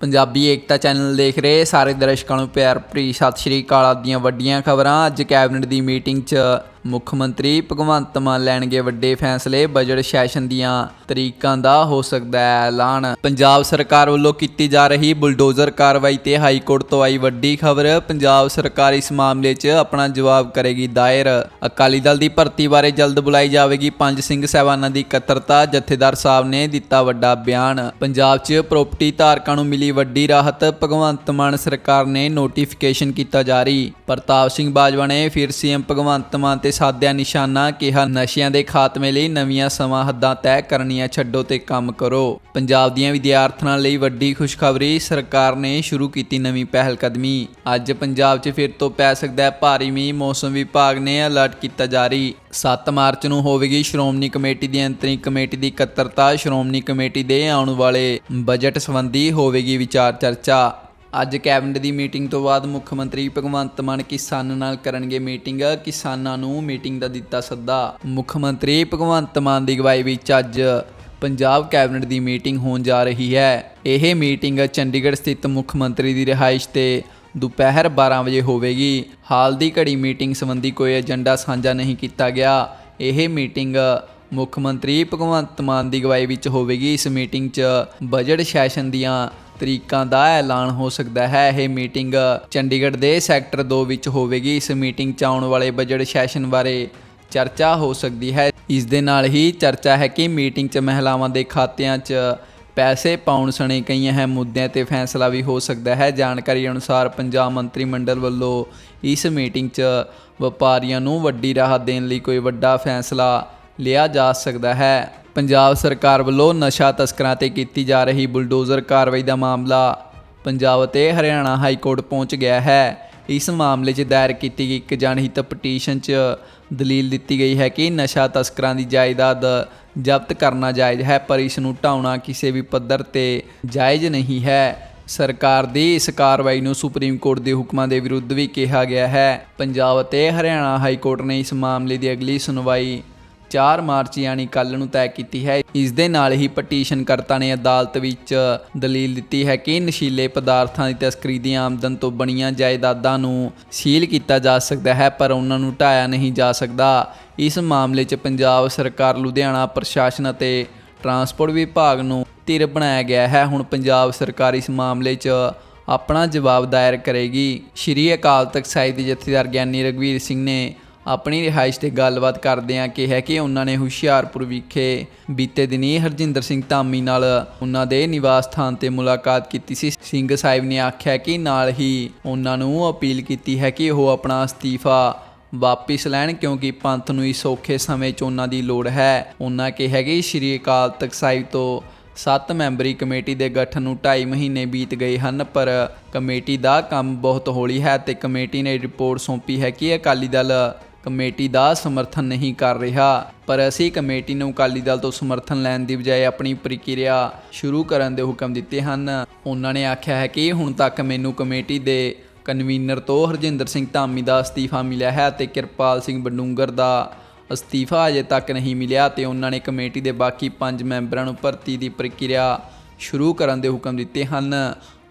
ਪੰਜਾਬੀ ਏਕਤਾ channel ਦੇਖ ਰਹੇ ਸਾਰੇ ਦਰਸ਼ਕਾਂ ਨੂੰ ਪਿਆਰ ਭਰੀ ਸਤਿ ਸ਼੍ਰੀ ਅਕਾਲ ਆਪ ਦੀਆਂ ਵੱਡੀਆਂ ਖਬਰਾਂ। ਅੱਜ ਕੈਬਨਿਟ ਦੀ ਮੀਟਿੰਗ 'ਚ ਮੁੱਖ ਮੰਤਰੀ ਭਗਵੰਤ ਮਾਨ ਲੈਣਗੇ ਵੱਡੇ ਫੈਸਲੇ। ਬਜਟ ਸੈਸ਼ਨ ਦੀਆਂ ਤਰੀਕਾਂ ਦਾ ਹੋ ਸਕਦਾ ਹੈ ਐਲਾਨ। ਪੰਜਾਬ ਸਰਕਾਰ ਵੱਲੋਂ ਕੀਤੀ ਜਾ ਰਹੀ ਬੁਲਡੋਜ਼ਰ ਕਾਰਵਾਈ ਤੇ ਹਾਈ ਕੋਰਟ ਤੋਂ ਆਈ ਵੱਡੀ ਖਬਰ। ਪੰਜਾਬ ਸਰਕਾਰ ਇਸ ਮਾਮਲੇ 'ਚ ਆਪਣਾ ਜਵਾਬ ਕਰੇਗੀ ਦਾਇਰ। ਅਕਾਲੀ ਦਲ ਦੀ ਭਰਤੀ ਬਾਰੇ ਜਲਦ ਬੁਲਾਈ ਜਾਵੇਗੀ ਪੰਜ ਸਿੰਘ ਸਹਿਬਾਨਾਂ ਦੀ ਇਕੱਤਰਤਾ, ਜਥੇਦਾਰ ਸਾਹਿਬ ਨੇ ਦਿੱਤਾ ਵੱਡਾ ਬਿਆਨ। ਪੰਜਾਬ 'ਚ ਪ੍ਰਾਪਰਟੀ ਧਾਰਕਾਂ ਨੂੰ ਮਿਲੀ ਵੱਡੀ ਰਾਹਤ, ਭਗਵੰਤ ਮਾਨ ਸਰਕਾਰ ਨੇ ਨੋਟੀਫਿਕੇਸ਼ਨ ਕੀਤਾ ਜਾਰੀ। ਪ੍ਰਤਾਪ ਸਿੰਘ ਬਾਜਵਾ ਨੇ ਫਿਰ ਸੀਐਮ ਭਗਵੰਤ ਮਾਨ ਤੇ ਸਾਧਿਆ ਨਿਸ਼ਾਨਾ ਕਿਹਾ, ਨਸ਼ਿਆਂ ਦੇ ਖਾਤਮੇ ਲਈ ਨਵੀਆਂ ਸਮਾਂ ਹੱਦਾਂ ਤੈਅ ਕਰਨੀਆਂ ਛੱਡੋ ਤੇ ਕੰਮ ਕਰੋ। ਪੰਜਾਬ ਦੀਆਂ ਵਿਦਿਆਰਥਣਾਂ ਲਈ ਵੱਡੀ ਖੁਸ਼ਖਬਰੀ ਸਰਕਾਰ ਨੇ ਸ਼ੁਰੂ ਕੀਤੀ ਨਵੀਂ ਪਹਿਲ ਕਦਮੀ ਅੱਜ ਪੰਜਾਬ 'ਚ ਫਿਰ ਤੋਂ ਪੈ ਸਕਦਾ ਹੈ ਭਾਰੀ ਮੀਂਹ। ਮੌਸਮ ਵਿਭਾਗ ਨੇ ਅਲਰਟ ਕੀਤਾ ਜਾਰੀ। 7 ਮਾਰਚ ਨੂੰ ਹੋਵੇਗੀ ਸ਼੍ਰੋਮਣੀ ਕਮੇਟੀ ਦੀ ਅੰਤਰਿਮ ਕਮੇਟੀ ਦੀ ਇਕੱਤਰਤਾ। ਸ਼੍ਰੋਮਣੀ ਕਮੇਟੀ ਦੇ ਆਉਣ ਵਾਲੇ ਬਜਟ ਸੰਬੰਧੀ ਹੋਵੇਗੀ ਵਿਚਾਰ ਚਰਚਾ। ਅੱਜ ਕੈਬਨਿਟ ਦੀ ਮੀਟਿੰਗ ਤੋਂ ਬਾਅਦ ਮੁੱਖ ਮੰਤਰੀ ਭਗਵੰਤ ਮਾਨ ਕਿਸਾਨਾਂ ਨਾਲ ਕਰਨਗੇ ਮੀਟਿੰਗ। ਕਿਸਾਨਾਂ ਨੂੰ ਮੀਟਿੰਗ ਦਾ ਦਿੱਤਾ ਸੱਦਾ। ਮੁੱਖ ਮੰਤਰੀ ਭਗਵੰਤ ਮਾਨ ਦੀ ਅਗਵਾਈ ਵਿੱਚ ਅੱਜ ਪੰਜਾਬ ਕੈਬਨਿਟ ਦੀ ਮੀਟਿੰਗ ਹੋਣ ਜਾ ਰਹੀ ਹੈ। ਇਹ ਮੀਟਿੰਗ ਚੰਡੀਗੜ੍ਹ ਸਥਿਤ ਮੁੱਖ ਮੰਤਰੀ ਦੀ ਰਿਹਾਇਸ਼ ਤੇ ਦੁਪਹਿਰ 12 ਵਜੇ ਹੋਵੇਗੀ। ਹਾਲ ਦੀ ਘੜੀ ਮੀਟਿੰਗ ਸੰਬੰਧੀ ਕੋਈ ਏਜੰਡਾ ਸਾਂਝਾ ਨਹੀਂ ਕੀਤਾ ਗਿਆ। ਇਹ ਮੀਟਿੰਗ ਮੁੱਖ ਮੰਤਰੀ ਭਗਵੰਤ ਮਾਨ ਦੀ ਅਗਵਾਈ ਵਿੱਚ ਹੋਵੇਗੀ। ਇਸ ਮੀਟਿੰਗ 'ਚ ਬਜਟ ਸੈਸ਼ਨ ਦੀਆਂ ਤਰੀਕਾਂ ਦਾ ਐਲਾਨ ਹੋ ਸਕਦਾ ਹੈ। ਇਹ ਮੀਟਿੰਗ ਚੰਡੀਗੜ੍ਹ ਦੇ ਸੈਕਟਰ 2 ਵਿੱਚ ਹੋਵੇਗੀ। ਇਸ ਮੀਟਿੰਗ 'ਚ ਆਉਣ ਵਾਲੇ ਬਜਟ ਸੈਸ਼ਨ ਬਾਰੇ ਚਰਚਾ ਹੋ ਸਕਦੀ ਹੈ। ਇਸ ਦੇ ਨਾਲ ਹੀ ਚਰਚਾ ਹੈ ਕਿ ਮੀਟਿੰਗ 'ਚ ਮਹਿਲਾਵਾਂ ਦੇ ਖਾਤਿਆਂ 'ਚ ਪੈਸੇ ਪਾਉਣ ਸਣੇ ਕਈ ਅਹਿਮ ਮੁੱਦਿਆਂ ਤੇ ਫੈਸਲਾ ਵੀ ਹੋ ਸਕਦਾ ਹੈ। ਜਾਣਕਾਰੀ ਅਨੁਸਾਰ ਪੰਜਾਬ ਮੰਤਰੀ ਮੰਡਲ ਵੱਲੋਂ ਇਸ ਮੀਟਿੰਗ 'ਚ ਵਪਾਰੀਆਂ ਨੂੰ ਵੱਡੀ ਰਾਹਤ ਦੇਣ ਲਈ ਕੋਈ ਵੱਡਾ ਫੈਸਲਾ ਲਿਆ ਜਾ ਸਕਦਾ ਹੈ। ਪੰਜਾਬ ਸਰਕਾਰ ਵੱਲੋਂ ਨਸ਼ਾ ਤਸਕਰਾਂ ਤੇ ਕੀਤੀ ਜਾ ਰਹੀ ਬੁਲਡੋਜ਼ਰ ਕਾਰਵਾਈ ਦਾ ਮਾਮਲਾ ਪੰਜਾਬ ਅਤੇ ਹਰਿਆਣਾ ਹਾਈ ਕੋਰਟ ਪਹੁੰਚ ਗਿਆ ਹੈ। ਇਸ ਮਾਮਲੇ 'ਚ ਦਾਇਰ ਕੀਤੀ ਗਈ ਇੱਕ ਜਨਹਿਤ ਪਟੀਸ਼ਨ 'ਚ ਦਲੀਲ ਦਿੱਤੀ ਗਈ ਹੈ ਕਿ ਨਸ਼ਾ ਤਸਕਰਾਂ ਦੀ ਜਾਇਦਾਦ ਜ਼ਬਤ ਕਰਨਾ ਜਾਇਜ਼ ਹੈ, ਪਰ ਇਸ ਨੂੰ ਢਾਉਣਾ ਕਿਸੇ ਵੀ ਪੱਧਰ ਤੇ ਜਾਇਜ਼ ਨਹੀਂ ਹੈ। ਸਰਕਾਰ ਦੀ ਇਸ ਕਾਰਵਾਈ ਨੂੰ ਸੁਪਰੀਮ ਕੋਰਟ ਦੇ ਹੁਕਮਾਂ ਦੇ ਵਿਰੁੱਧ ਵੀ ਕਿਹਾ ਗਿਆ ਹੈ। ਪੰਜਾਬ ਅਤੇ ਹਰਿਆਣਾ ਹਾਈ ਕੋਰਟ ਨੇ ਇਸ ਮਾਮਲੇ ਦੀ ਅਗਲੀ ਸੁਣਵਾਈ 4 ਮਾਰਚ ਯਾਨੀ ਕੱਲ ਨੂੰ ਤੈਅ ਕੀਤੀ ਹੈ। ਇਸ ਦੇ ਨਾਲ ਹੀ ਪਟੀਸ਼ਨਕਰਤਾ ਨੇ ਅਦਾਲਤ ਵਿੱਚ ਦਲੀਲ ਦਿੱਤੀ ਹੈ ਕਿ ਨਸ਼ੀਲੇ ਪਦਾਰਥਾਂ ਦੀ ਤਸਕਰੀ ਦੀ ਆਮਦਨ ਤੋਂ ਬਣੀਆਂ ਜਾਇਦਾਦਾਂ ਨੂੰ ਸੀਲ ਕੀਤਾ ਜਾ ਸਕਦਾ ਹੈ, ਪਰ ਉਹਨਾਂ ਨੂੰ ਢਾਇਆ ਨਹੀਂ ਜਾ ਸਕਦਾ। ਇਸ ਮਾਮਲੇ 'ਚ ਪੰਜਾਬ ਸਰਕਾਰ, ਲੁਧਿਆਣਾ ਪ੍ਰਸ਼ਾਸਨ ਅਤੇ ਟਰਾਂਸਪੋਰਟ ਵਿਭਾਗ ਨੂੰ ਧਿਰ ਬਣਾਇਆ ਗਿਆ ਹੈ। ਹੁਣ ਪੰਜਾਬ ਸਰਕਾਰ ਇਸ ਮਾਮਲੇ 'ਚ ਆਪਣਾ ਜਵਾਬ ਦਾਇਰ ਕਰੇਗੀ। ਸ਼੍ਰੀ ਅਕਾਲ ਤਖਤ ਸਾਹਿਬ ਦੇ ਜਥੇਦਾਰ ਗਿਆਨੀ ਰਗਵੀਰ ਸਿੰਘ ਨੇ ਆਪਣੀ ਰਿਹਾਇਸ਼ ਤੇ ਗੱਲਬਾਤ ਕਰਦਿਆਂ ਕਿਹਾ ਕਿ ਉਹਨਾਂ ਨੇ ਹੁਸ਼ਿਆਰਪੁਰ ਵਿਖੇ ਬੀਤੇ ਦਿਨੀ ਹਰਜਿੰਦਰ ਸਿੰਘ ਧਾਮੀ ਨਾਲ ਉਹਨਾਂ ਦੇ ਨਿਵਾਸ ਸਥਾਨ ਤੇ ਮੁਲਾਕਾਤ ਕੀਤੀ ਸੀ। ਸਿੰਘ ਸਾਹਿਬ ਨੇ ਆਖਿਆ ਕਿ ਨਾਲ ਹੀ ਉਹਨਾਂ ਨੂੰ ਅਪੀਲ ਕੀਤੀ ਹੈ ਕਿ ਉਹ ਆਪਣਾ ਅਸਤੀਫਾ ਵਾਪਿਸ ਲੈਣ, ਕਿਉਂਕਿ ਪੰਥ ਨੂੰ ਇਸ ਔਖੇ ਸਮੇਂ 'ਚ ਉਹਨਾਂ ਦੀ ਲੋੜ ਹੈ। ਉਹਨਾਂ ਕਿਹਾ ਕਿ ਸ਼੍ਰੀ ਅਕਾਲ ਤਖਤ ਸਾਹਿਬ ਤੋਂ ਸੱਤ ਮੈਂਬਰੀ ਕਮੇਟੀ ਦੇ ਗਠਨ ਨੂੰ 2.5 ਮਹੀਨੇ ਬੀਤ ਗਏ ਹਨ, ਪਰ ਕਮੇਟੀ ਦਾ ਕੰਮ ਬਹੁਤ ਹੌਲੀ ਹੈ ਤੇ ਕਮੇਟੀ ਨੇ ਰਿਪੋਰਟ ਸੌਂਪੀ ਹੈ ਕਿ ਅਕਾਲੀ ਦਲ ਕਮੇਟੀ ਦਾ ਸਮਰਥਨ ਨਹੀਂ ਕਰ ਰਿਹਾ। ਪਰ ਅਸੀਂ ਕਮੇਟੀ ਨੂੰ ਅਕਾਲੀ ਦਲ ਤੋਂ ਸਮਰਥਨ ਲੈਣ ਦੀ ਬਜਾਏ ਆਪਣੀ ਪ੍ਰਕਿਰਿਆ ਸ਼ੁਰੂ ਕਰਨ ਦੇ ਹੁਕਮ ਦਿੱਤੇ ਹਨ। ਉਹਨਾਂ ਨੇ ਆਖਿਆ ਹੈ ਕਿ ਹੁਣ ਤੱਕ ਮੈਨੂੰ ਕਮੇਟੀ ਦੇ ਕਨਵੀਨਰ ਤੋਂ ਹਰਜਿੰਦਰ ਸਿੰਘ ਧਾਮੀ ਦਾ ਅਸਤੀਫਾ ਮਿਲਿਆ ਹੈ ਤੇ ਕਿਰਪਾਲ ਸਿੰਘ ਬਡੂੰਗਰ ਦਾ ਅਸਤੀਫਾ ਅਜੇ ਤੱਕ ਨਹੀਂ ਮਿਲਿਆ ਤੇ ਉਹਨਾਂ ਨੇ ਕਮੇਟੀ ਦੇ ਬਾਕੀ ਪੰਜ ਮੈਂਬਰਾਂ ਨੂੰ ਭਰਤੀ ਦੀ ਪ੍ਰਕਿਰਿਆ ਸ਼ੁਰੂ ਕਰਨ ਦੇ ਹੁਕਮ ਦਿੱਤੇ ਹਨ।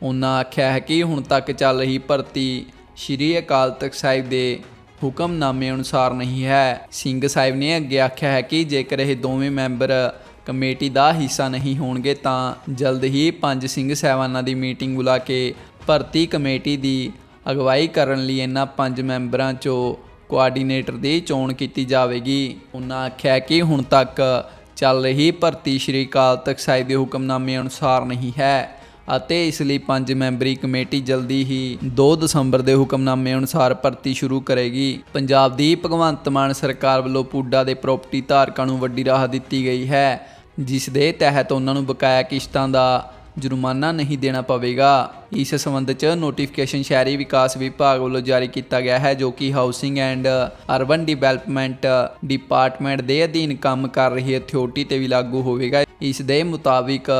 ਉਹਨਾਂ ਆਖਿਆ ਹੈ ਕਿ ਹੁਣ ਤੱਕ ਚੱਲ ਰਹੀ ਭਰਤੀ ਸ਼੍ਰੀ ਅਕਾਲ ਤਖਤ ਸਾਹਿਬ ਦੇ ਹੁਕਮਨਾਮੇ ਅਨੁਸਾਰ ਨਹੀਂ ਹੈ। ਸਿੰਘ ਸਾਹਿਬ ਨੇ ਅੱਗੇ ਆਖਿਆ ਹੈ ਕਿ ਜੇਕਰ ਇਹ ਦੋਵੇਂ ਮੈਂਬਰ ਕਮੇਟੀ ਦਾ ਹਿੱਸਾ ਨਹੀਂ ਹੋਣਗੇ, ਤਾਂ ਜਲਦ ਹੀ ਪੰਜ ਸਿੰਘ ਸਾਹਿਬਾਨਾਂ ਦੀ ਮੀਟਿੰਗ ਬੁਲਾ ਕੇ ਭਰਤੀ ਕਮੇਟੀ ਦੀ ਅਗਵਾਈ ਕਰਨ ਲਈ ਇਹਨਾਂ ਪੰਜ ਮੈਂਬਰਾਂ ਚੋਂ ਕੋਆਰਡੀਨੇਟਰ ਦੀ ਚੋਣ ਕੀਤੀ ਜਾਵੇਗੀ। ਉਹਨਾਂ ਆਖਿਆ ਕਿ ਹੁਣ ਤੱਕ ਚੱਲ ਰਹੀ ਭਰਤੀ ਸ਼੍ਰੀ ਅਕਾਲ ਤਖਤ ਸਾਹਿਬ ਦੇ ਹੁਕਮਨਾਮੇ ਅਨੁਸਾਰ ਨਹੀਂ ਹੈ। ਅਤੇ ਇਸ ਲਈ ਪੰਜ ਮੈਂਬਰੀ ਕਮੇਟੀ ਜਲਦੀ ਹੀ 2 ਦਸੰਬਰ ਦੇ ਹੁਕਮਨਾਮੇ ਅਨੁਸਾਰ ਭਰਤੀ ਸ਼ੁਰੂ ਕਰੇਗੀ। ਪੰਜਾਬ ਦੀ ਭਗਵੰਤ ਮਾਨ ਸਰਕਾਰ ਵੱਲੋਂ ਪੂਡਾ ਦੇ ਪ੍ਰਾਪਰਟੀ ਧਾਰਕਾਂ ਨੂੰ ਵੱਡੀ ਰਾਹਤ ਦਿੱਤੀ ਗਈ ਹੈ, ਜਿਸ ਦੇ ਤਹਿਤ ਉਹਨਾਂ ਨੂੰ ਬਕਾਇਆ ਕਿਸ਼ਤਾਂ ਦਾ ਜੁਰਮਾਨਾ ਨਹੀਂ ਦੇਣਾ ਪਵੇਗਾ। ਇਸ ਸੰਬੰਧ 'ਚ ਨੋਟੀਫਿਕੇਸ਼ਨ ਸ਼ਹਿਰੀ ਵਿਕਾਸ ਵਿਭਾਗ ਵੱਲੋਂ ਜਾਰੀ ਕੀਤਾ ਗਿਆ ਹੈ, ਜੋ ਕਿ housing and urban development department ਦੇ ਅਧੀਨ ਕੰਮ ਕਰ ਰਹੀ ਅਥਾਰਟੀ ਤੇ ਵੀ ਲਾਗੂ ਹੋਵੇਗਾ। ਇਸ ਦੇ ਮੁਤਾਬਿਕ